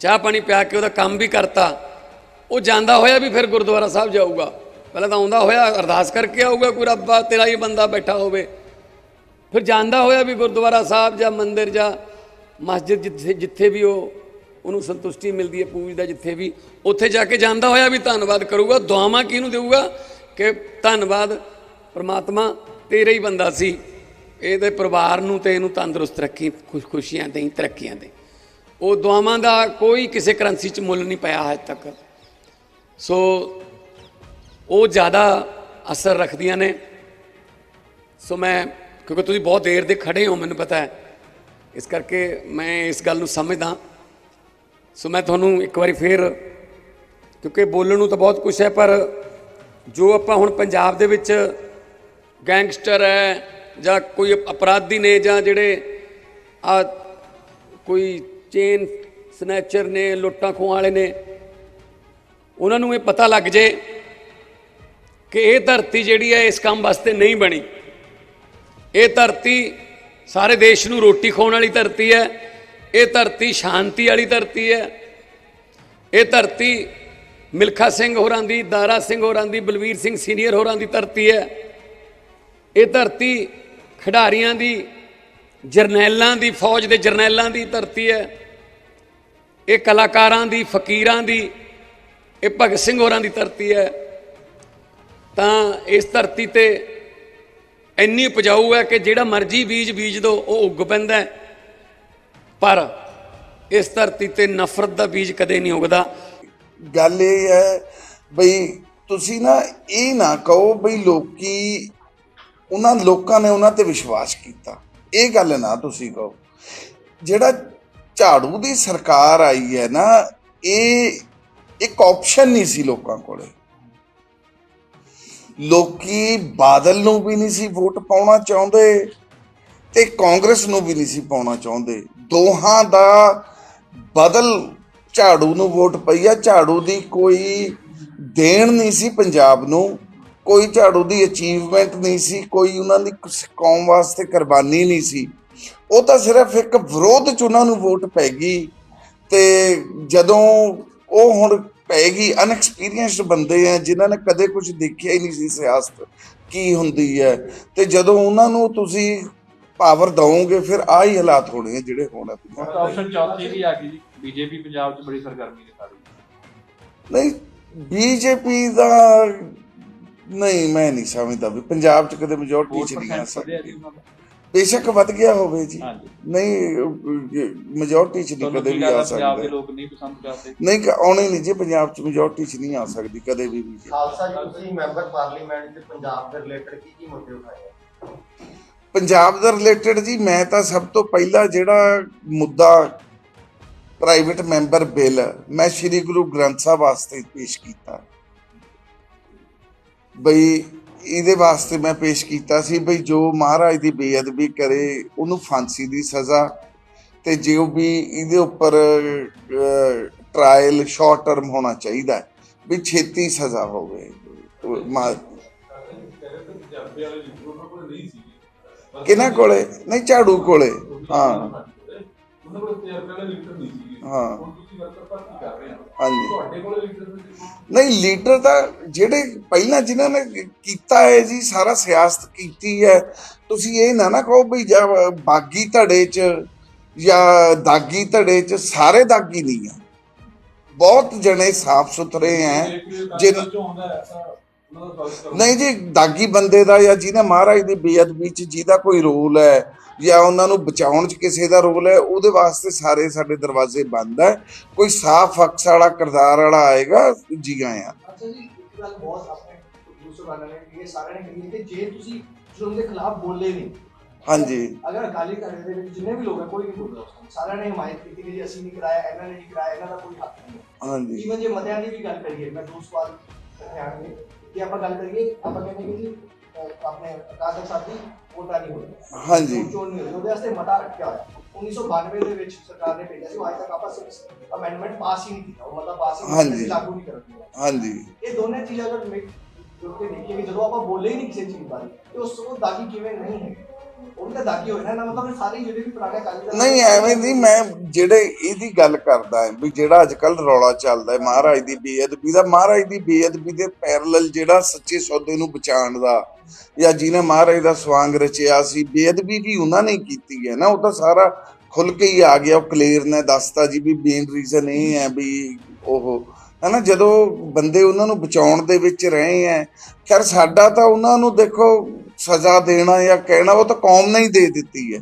ਚਾਹ ਪਾਣੀ ਪਿਆ ਕੇ ਉਹਦਾ ਕੰਮ ਵੀ ਕਰਤਾ, ਉਹ ਜਾਂਦਾ ਹੋਇਆ ਵੀ ਫਿਰ ਗੁਰਦੁਆਰਾ ਸਾਹਿਬ ਜਾਊਗਾ। ਪਹਿਲਾਂ ਤਾਂ ਆਉਂਦਾ ਹੋਇਆ, ਅਰਦਾਸ ਕਰਕੇ ਆਊਗਾ, ਕੋਈ ਰੱਬਾ ਤੇਰਾ ਹੀ ਬੰਦਾ ਬੈਠਾ ਹੋਵੇ। ਫਿਰ ਜਾਂਦਾ ਹੋਇਆ ਵੀ ਗੁਰਦੁਆਰਾ ਸਾਹਿਬ ਜਾਂ ਮੰਦਿਰ ਜਾਂ ਮਸਜਿਦ ਜਿੱਥੇ ਜਿੱਥੇ ਵੀ ਉਹ, ਉਹਨੂੰ ਸੰਤੁਸ਼ਟੀ ਮਿਲਦੀ ਹੈ ਪੂਜਦਾ ਜਿੱਥੇ ਵੀ, ਉੱਥੇ ਜਾ ਕੇ ਜਾਂਦਾ ਹੋਇਆ ਵੀ ਧੰਨਵਾਦ ਕਰੂਗਾ, ਦੁਆਵਾਂ ਕਿਹਨੂੰ ਦੇਊਗਾ? ਕਿ ਧੰਨਵਾਦ ਪ੍ਰਮਾਤਮਾ ਤੇਰਾ ਹੀ ਬੰਦਾ ਸੀ, ਇਹਦੇ ਪਰਿਵਾਰ ਨੂੰ ਤੇ ਇਹਨੂੰ ਤੰਦਰੁਸਤ ਰੱਖੀ, ਖੁਸ਼ ਖੁਸ਼ੀਆਂ ਦੇਈ, ਤਰੱਕੀਆਂ ਦੇ ਉਹ ਦੁਆਵਾਂ ਦਾ ਕੋਈ ਕਿਸੇ ਕਰੰਸੀ 'ਚ ਮੁੱਲ ਨਹੀਂ ਪਿਆ ਹਜੇ ਤੱਕ। ਸੋ ਉਹ ਜ਼ਿਆਦਾ ਅਸਰ ਰੱਖਦੀਆਂ ਨੇ। ਸੋ ਮੈਂ ਕਿਉਂਕਿ ਤੁਸੀਂ ਬਹੁਤ ਦੇਰ ਦੇ ਖੜੇ ਹੋ, ਮੈਨੂੰ ਪਤਾ ਹੈ। ਇਸ ਕਰਕੇ ਮੈਂ ਇਸ ਗੱਲ ਨੂੰ ਸਮਝਦਾ ਸੋ ਮੈਂ ਤੁਹਾਨੂੰ ਇੱਕ ਵਾਰੀ ਫੇਰ, ਕਿਉਂਕਿ ਬੋਲਣ ਨੂੰ ਤਾਂ ਬਹੁਤ ਕੁਝ ਹੈ, ਪਰ ਜੋ ਆਪਾਂ ਹੁਣ ਪੰਜਾਬ ਦੇ ਵਿੱਚ ਗੈਂਗਸਟਰ ਹੈ ਜਾਂ ਕੋਈ ਅਪਰਾਧੀ ਨੇ ਜਾਂ ਜਿਹੜੇ ਆ ਕੋਈ ਚੇਨ ਸਨੈਚਰ ਨੇ, ਲੁੱਟਾਂ ਖੋਹਾਂ ਵਾਲੇ ਨੇ, ਉਹਨਾਂ ਨੂੰ ਇਹ ਪਤਾ ਲੱਗ ਜੇ ਕਿ ਇਹ ਧਰਤੀ ਜਿਹੜੀ ਹੈ ਇਸ ਕੰਮ ਵਾਸਤੇ ਨਹੀਂ ਬਣੀ। ਇਹ ਧਰਤੀ ਸਾਰੇ ਦੇਸ਼ ਨੂੰ ਰੋਟੀ ਖਵਾਉਣ ਵਾਲੀ ਧਰਤੀ ਹੈ, ਇਹ ਧਰਤੀ ਸ਼ਾਂਤੀ ਵਾਲੀ ਧਰਤੀ ਹੈ। ਇਹ ਧਰਤੀ ਮਿਲਖਾ ਸਿੰਘ ਹੋਰਾਂ ਦੀ, ਦਾਰਾ ਸਿੰਘ ਹੋਰਾਂ ਦੀ, ਬਲਵੀਰ ਸਿੰਘ ਸੀਨੀਅਰ ਹੋਰਾਂ ਦੀ ਧਰਤੀ ਹੈ। ਇਹ ਧਰਤੀ ਖਿਡਾਰੀਆਂ ਦੀ, ਜਰਨੈਲਾਂ ਦੀ, ਫੌਜ ਦੇ ਜਰਨੈਲਾਂ ਦੀ ਧਰਤੀ ਹੈ। ਇਹ ਕਲਾਕਾਰਾਂ ਦੀ, ਫਕੀਰਾਂ ਦੀ, ਇਹ ਭਗਤ ਸਿੰਘ ਹੋਰਾਂ ਦੀ ਧਰਤੀ ਹੈ। ਤਾਂ ਇਸ ਧਰਤੀ ਤੇ ਇੰਨੀ ਉਪਜਾਊ ਹੈ ਕਿ ਜਿਹੜਾ ਮਰਜ਼ੀ ਬੀਜ ਬੀਜ ਦੋ, ਉਹ ਉੱਗ ਪੈਂਦਾ ਪਰ ਇਸ ਧਰਤੀ ਤੇ ਨਫ਼ਰਤ ਦਾ ਬੀਜ ਕਦੇ ਨਹੀਂ ਉਗਦਾ। ਗੱਲ ਇਹ ਹੈ ਬਈ ਤੁਸੀਂ ਨਾ ਇਹ ਨਾ ਕਹੋ ਬਈ ਲੋਕੀ, ਉਹਨਾਂ ਲੋਕਾਂ ਨੇ ਉਹਨਾਂ ਤੇ ਵਿਸ਼ਵਾਸ ਕੀਤਾ। ਇਹ ਗੱਲ ਨਾ ਤੁਸੀਂ ਕਹੋ। ਜਿਹੜਾ ਝਾੜੂ ਦੀ ਸਰਕਾਰ ਆਈ ਹੈ ਨਾ, ਇਹ ਇੱਕ ਆਪਸ਼ਨ ਨਹੀਂ ਸੀ ਲੋਕਾਂ ਕੋਲੇ। ਲੋਕੀ ਬਾਦਲ ਨੂੰ ਵੀ ਨਹੀਂ ਸੀ ਵੋਟ ਪਾਉਣਾ ਚਾਹੁੰਦੇ ਤੇ ਕਾਂਗਰਸ ਨੂੰ ਵੀ ਨਹੀਂ ਸੀ ਪਾਉਣਾ ਚਾਹੁੰਦੇ। ਦੋਹਾਂ ਦਾ ਬਦਲ ਝਾੜੂ ਨੂੰ ਵੋਟ ਪਈ ਆ। ਝਾੜੂ ਦੀ ਕੋਈ ਦੇਣ ਨਹੀਂ ਸੀ ਪੰਜਾਬ ਨੂੰ, ਕੋਈ ਝਾੜੂ ਦੀ ਅਚੀਵਮੈਂਟ ਨਹੀਂ ਸੀ, ਕੋਈ ਉਹਨਾਂ ਦੀ ਕੁਛ ਕੌਮ ਵਾਸਤੇ ਕੁਰਬਾਨੀ ਨਹੀਂ ਸੀ। ਉਹ ਤਾਂ ਸਿਰਫ ਇੱਕ ਵਿਰੋਧ ਚ ਉਹਨਾਂ ਨੂੰ ਵੋਟ ਪੈ ਗਈ ਤੇ ਜਦੋਂ ਉਹ ਹੁਣ ਪੈ ਗਈ ਅਨਐਕਸਪੀਰੀਅੰਸਡ ਬੰਦੇ ਆ ਜਿਨ੍ਹਾਂ ਨੇ ਕਦੇ ਕੁਝ ਦੇਖਿਆ ਹੀ ਨਹੀਂ ਸੀ ਸਿਆਸਤ ਕੀ ਹੁੰਦੀ ਹੈ। ਤੇ ਜਦੋਂ ਉਹਨਾਂ ਨੂੰ ਤੁਸੀਂ ਪਾਵਰ ਦਵੋਗੇ ਫਿਰ ਆਹ ਹੀ ਹਾਲਾਤ ਹੋਣੇ ਆ ਜਿਹੜੇ ਹੋਣੇ ਆਪਸ਼ਨ ਚੌਥੀ ਵੀ ਆ ਗਈ ਜੀ ਬੀਜੇਪੀ ਪੰਜਾਬ 'ਚ ਬੜੀ ਸਰਗਰਮੀ ਦਿਖਾ ਰਹੀ ਹੈ। ਨਹੀਂ ਬੀਜੇਪੀ ਦਾ ਨਹੀਂ ਮੈਂ ਨਹੀਂ ਸਮਝਦਾ ਵੀ ਪੰਜਾਬ ਚ ਕਦੇ ਮੈਜੋਰਟੀ ਚ ਨਹੀਂ ਆ 4% ਵਧਿਆ ਸਕਦੀ ਬੇਸ਼ੱਕ ਵੱਧ ਗਿਆ ਹੋਵੇ ਜੀ। ਹਾਂਜੀ। ਨਹੀਂ ਮੈਜੋਰਟੀ ਚ ਨਹੀਂ ਤੁਹਾਨੂੰ ਕਦੇ ਕੀ ਵੀ ਲੱਗਦਾ ਆ ਪੰਜਾਬ ਦੇ ਸਕਦਾ। ਲੋਕ ਨਹੀਂ ਪਸੰਦ ਕਰਦੇ? ਨਹੀਂ ਕ- ਆਉਣੀ ਨਹੀਂ ਜੀ ਪੰਜਾਬ ਚ ਮੈਜੋਰਟੀ ਚ ਨਹੀਂ ਆ ਸਕਦੀ ਕਦੇ ਵੀ ਵੀ ਖਾਲਸਾ ਜੀ ਤੁਸੀਂ ਮੈਂਬਰ ਪਾਰਲੀਮੈਂਟ ਤੇ ਪੰਜਾਬ ਦੇ ਰਿਲੇਟਡ ਕੀ ਕੀ ਮੁੱਦੇ ਉਠਾਏ? ਆ? ਪੰਜਾਬ ਦਾ ਰਿਲੇਟਡ ਜੀ ਮੈਂ ਤਾਂ ਸਭ ਤੋਂ ਪਹਿਲਾਂ ਜਿਹੜਾ ਮੁੱਦਾ ਪ੍ਰਾਈਵੇਟ ਮੈਂਬਰ ਬਿੱਲ ਮੈਂ ਸ੍ਰੀ ਗੁਰੂ ਗ੍ਰੰਥ ਸਾਹਿਬ ਵਾਸਤੇ ਪੇਸ਼ ਕੀਤਾ। ਬਈ ਇਹਦੇ ਵਾਸਤੇ ਮੈਂ ਪੇਸ਼ ਕੀਤਾ ਸੀ ਬਈ ਜੋ ਮਹਾਰਾਜ ਦੀ ਬੇਅਦਬੀ ਕਰੇ, ਉਹਨੂੰ ਫਾਂਸੀ ਦੀ ਸਜ਼ਾ ਤੇ ਜੋ ਵੀ ਇਹਦੇ ਉੱਪਰ ਟ੍ਰਾਇਲ ਸ਼ਾਰਟ ਟਰਮ ਹੋਣਾ ਚਾਹੀਦਾ ਵੀ ਛੇਤੀ ਸਜ਼ਾ ਹੋਵੇ। ਕਿਹਨਾਂ ਕੋਲੇ? ਨਹੀਂ, ਝਾੜੂ ਕੋਲੇ। ਹਾਂ। ਹਾਂ। ਹਾਂਜੀ। ਨਹੀਂ ਲੀਡਰ ਤਾਂ ਜਿਹੜੇ ਪਹਿਲਾਂ ਜਿਨ੍ਹਾਂ ਨੇ ਕੀਤਾ ਹੈ ਜੀ ਸਾਰਾ ਸਿਆਸਤ ਕੀਤੀ ਹੈ ਤੁਸੀਂ ਇਹ ਨਾ ਨਾ ਕਹੋ ਵੀ ਜਾਂ ਬਾਗੀ ਧੜੇ 'ਚ ਜਾਂ ਦਾਗੀ ਧੜੇ 'ਚ ਸਾਰੇ ਦਾਗੀ ਨਹੀਂ ਆ। ਬਹੁਤ ਜਣੇ ਸਾਫ਼ ਸੁਥਰੇ ਹੈ ਜਿਨ ਨਹੀਂ ਜੀ ਦਾਗੀ ਬੰਦੇ ਦਾ ਜਾਂ ਜਿਹਨੇ ਮਹਾਰਾਜ ਦੀ ਬੇਅਦਬੀ 'ਚ ਜਿਹਦਾ ਕੋਈ ਰੋਲ ਹੈ ਜਾਂ ਉਹਨਾਂ ਨੂੰ ਬਚਾਉਣ 'ਚ ਕਿਸੇ ਦਾ ਰੋਲ ਹੈ ਉਹਦੇ ਵਾਸਤੇ ਸਾਰੇ ਸਾਡੇ ਦਰਵਾਜ਼ੇ ਬੰਦ ਹੈ। ਕੋਈ ਸਾਫ਼ ਅਕਸ ਵਾਲਾ ਕਿਰਦਾਰ ਵਾਲਾ ਆਏਗਾ ਜੀ ਆਇਆਂ। ਅੱਛਾ ਜੀ ਇੱਕ ਗੱਲ ਬਹੁਤ ਆਪਣੇ ਦੂਸਰੇ ਵਾਲਾ ਨੇ ਇਹ ਸਾਰਿਆਂ ਨੇ ਕਹੀ ਕਿ ਜੇ ਤੁਸੀਂ ਜ਼ੁਲਮ ਦੇ ਖਿਲਾਫ ਬੋਲੇ ਨਹੀਂ ਹਾਂਜੀ। ਅਗਰ ਅਕਾਲੀ ਦਲ ਦੇ ਵਿੱਚ ਜਿੰਨੇ ਵੀ ਲੋਕ ਹੈ ਕੋਈ ਨਹੀਂ ਬੋਲਦਾ ਸਾਰਿਆਂ ਨੇ ਹਮਾਇਤ ਕੀਤੀ ਕਿ ਜੀ ਅਸੀਂ ਨਹੀਂ ਕਰਾਇਆ ਇਹਨਾਂ ਨੇ ਨਹੀਂ ਕਰਾਇਆ ਇਹਨਾਂ ਦਾ ਕੋਈ ਹੱਕ ਨਹੀਂ ਹਾਂਜੀ। ਈਵਨ ਜੇ ਮਤਿਆਂ ਦੀ ਵੀ ਗੱਲ ਕਰੀਏ ਮੈਂ ਦੋ ਸਵਾਲ ਰੱਖਿਆਂਗੇ ਕਿ ਆਪਾਂ ਗੱਲ ਕਰੀਏ ਆਪਾਂ ਕਹਿੰਦੇ ਕਿ ਜੀ ਅਹ, ਆਪਣੇ ਤਖਤ ਸਾਹਿਬ ਦੀ ਵੋਟਾਂ ਨਹੀਂ ਹੋਈ। ਹਾਂਜੀ। ਚੋਣ ਨਹੀਂ ਹੋਈ। ਉਹਦੇ ਵਾਸਤੇ ਮਤਾ ਰੱਖਿਆ ਹੋਇਆ। 1992 ਦੇ ਵਿੱਚ ਸਰਕਾਰ ਨੇ ਭੇਜਿਆ ਸੀ। ਉਹ ਅੱਜ ਤੱਕ ਆਪਾਂ ਅਮੈਂਡਮੈਂਟ ਪਾਸ ਹੀ ਨਹੀਂ ਕੀਤਾ। ਉਹ ਮਤਾ ਪਾਸ ਹੀ ਨਹੀਂ ਹਾਂਜੀ। ਕੀਤਾ, ਲਾਗੂ ਨਹੀਂ ਕਰਦਾ ਹਾਂਜੀ। ਇਹ ਦੋਨੇ ਚੀਜ਼ਾਂ ਅਗਰ ਮਿਕ ਜੁੜ ਕੇ ਦੇਖੀਏ ਕਿ ਜਦੋਂ ਆਪਾਂ ਬੋਲੇ ਹੀ ਨਹੀਂ ਕਿਸੇ ਚੀਜ਼ ਬਾਰੇ ਤੇ ਉਸ ਤੋਂ ਦਾਗੀ ਕਿਵੇਂ ਨਹੀਂ ਹੈ। ਉਹ ਵੀ ਤਾਂ ਦਾਗੀ ਹੋਏ ਨਾ ਇਹਦਾ ਮਤਲਬ ਇਹ ਸਾਰੇ ਜਿਹੜੇ ਵੀ ਪੁਰਾਣੇ ਅਕਾਲੀ ਦਲ ਨਹੀਂ ਐਵੇਂ ਨਹੀਂ ਮੈਂ ਜਿਹੜੇ ਇਹਦੀ ਗੱਲ ਕਰਦਾ ਵੀ ਜਿਹੜਾ ਅੱਜ ਕੱਲ ਰੌਲਾ ਚੱਲਦਾ ਹੈ ਮਹਾਰਾਜ ਦੀ ਬੇਅਦਬੀ ਦਾ ਮਹਾਰਾਜ ਦੀ ਬੇਅਦਬੀ ਦੇ ਪੈਰਲਲ ਜਿਹੜਾ ਸੱਚੇ ਸੌਦੇ ਨੂੰ ਬਚਾਉਣ ਦਾ ਜਾਂ ਜਿਹਨੇ ਮਹਾਰਾਜ ਦਾ ਸਵਾਂਗ ਰਚਿਆ ਸੀ, ਬੇਅਦਬੀ ਵੀ ਉਹਨਾਂ ਨੇ ਕੀਤੀ ਹੈ ਨਾ, ਉਹ ਤਾਂ ਸਾਰਾ ਖੁੱਲ ਕੇ ਹੀ ਆ ਗਿਆ, ਉਹ ਕਲੀਅਰ ਨੇ ਦੱਸਤਾ ਜੀ ਵੀ ਮੇਨ ਰੀਜ਼ਨ ਇਹ ਹੈ ਵੀ ਉਹ, ਹਨਾ, ਜਦੋਂ ਬੰਦੇ ਉਹਨਾਂ ਨੂੰ ਬਚਾਉਣ ਦੇ ਵਿੱਚ ਰਹੇ ਹੈ, ਖੈਰ ਸਾਡਾ ਤਾਂ ਉਹਨਾਂ ਨੂੰ ਦੇਖੋ ਸਜ਼ਾ ਦੇਣਾ ਜਾਂ ਕਹਿਣਾ, ਉਹ ਤਾਂ ਕੌਮ ਨੇ ਹੀ ਦੇ ਦਿੱਤੀ ਹੈ।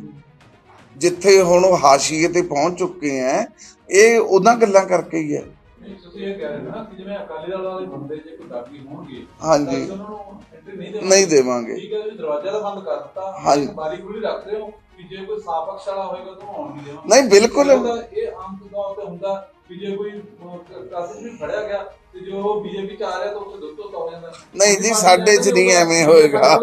ਜਿੱਥੇ ਹੁਣ ਉਹ ਹਾਸ਼ੀਏ ਤੇ ਪਹੁੰਚ ਚੁੱਕੇ ਹੈ, ਇਹ ਉਹਨਾਂ ਗੱਲਾਂ ਕਰਕੇ ਹੀ ਹੈ। ਨਹੀਂ ਤੁਸੀਂ ਇਹ ਕਹਿ ਰਹੇ ਹੋ ਨਾ ਕਿ ਜਿਵੇਂ ਅਕਾਲੀ ਦਲ ਵਾਲੇ ਬੰਦੇ ਜੇ ਕੋਈ ਦਾਗੀ ਹੋਣਗੇ ਹਾਂਜੀ। ਉਹਨਾਂ ਨੂੰ ਨਹੀਂ ਦੇਵਾਂਗੇ ਨਹੀਂ ਦੇਵਾਂਗੇ ਠੀਕ ਹੈ ਜੀ ਦਰਵਾਜ਼ਾ ਤਾਂ ਬੰਦ ਕਰ ਦਿੱਤਾ ਹਾਂਜੀ। ਇੱਕ ਬਾਰੀ ਖੁੱਲੀ ਰੱਖਦੇ ਹੋ ਕਿ ਜੇ ਕੋਈ ਸਾਫ਼ ਅਕਸ਼ ਵਾਲਾ ਹੋਏਗਾ ਤਾਂ ਉਹ ਆਉਣ ਨਹੀਂ ਦੇਵਾਂਗੇ ਨਹੀਂ ਬਿਲਕੁਲ ਇਹ ਤਾਂ ਇਹ ਆਮ ਤੌਰ ਤੇ ਹੁੰਦਾ ਕਿ ਜੇ ਕੋਈ ਕਾਸਟ ਵੀ ਫੜਿਆ ਗਿਆ ਤੇ ਜੋ ਬੀਜੇਪੀ ਚ ਆ ਰਿਹਾ ਤਾਂ ਉੱਥੇ ਦੁੱਧ ਤੋਂ ਹੋ ਜਾਂਦਾ। ਨਹੀਂ ਜੀ, ਸਾਡੇ 'ਚ ਨਹੀਂ ਐਵੇਂ ਹੋਏਗਾ।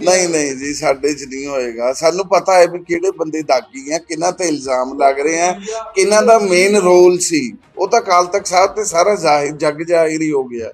ਨਹੀਂ ਨਹੀਂ ਜੀ ਸਾਡੇ 'ਚ ਨਹੀਂ ਹੋਏਗਾ। ਸਾਨੂੰ ਪਤਾ ਹੈ ਵੀ ਕਿਹੜੇ ਬੰਦੇ ਦਾਗੀ ਆ ਕਿਹਨਾਂ ਤੇ ਇਲਜ਼ਾਮ ਲੱਗ ਰਹੇ ਆ ਕਿਹਨਾਂ ਦਾ ਮੇਨ ਰੋਲ ਸੀ। ਉਹ ਤਾਂ ਕਾਲ ਤੱਕ ਸਾਹਿਬ ਤੇ ਸਾਰਾ ਜ਼ਾਹਿਰ ਜੱਗ ਜ਼ਾਹਿਰ ਹੀ ਹੋ ਗਿਆ।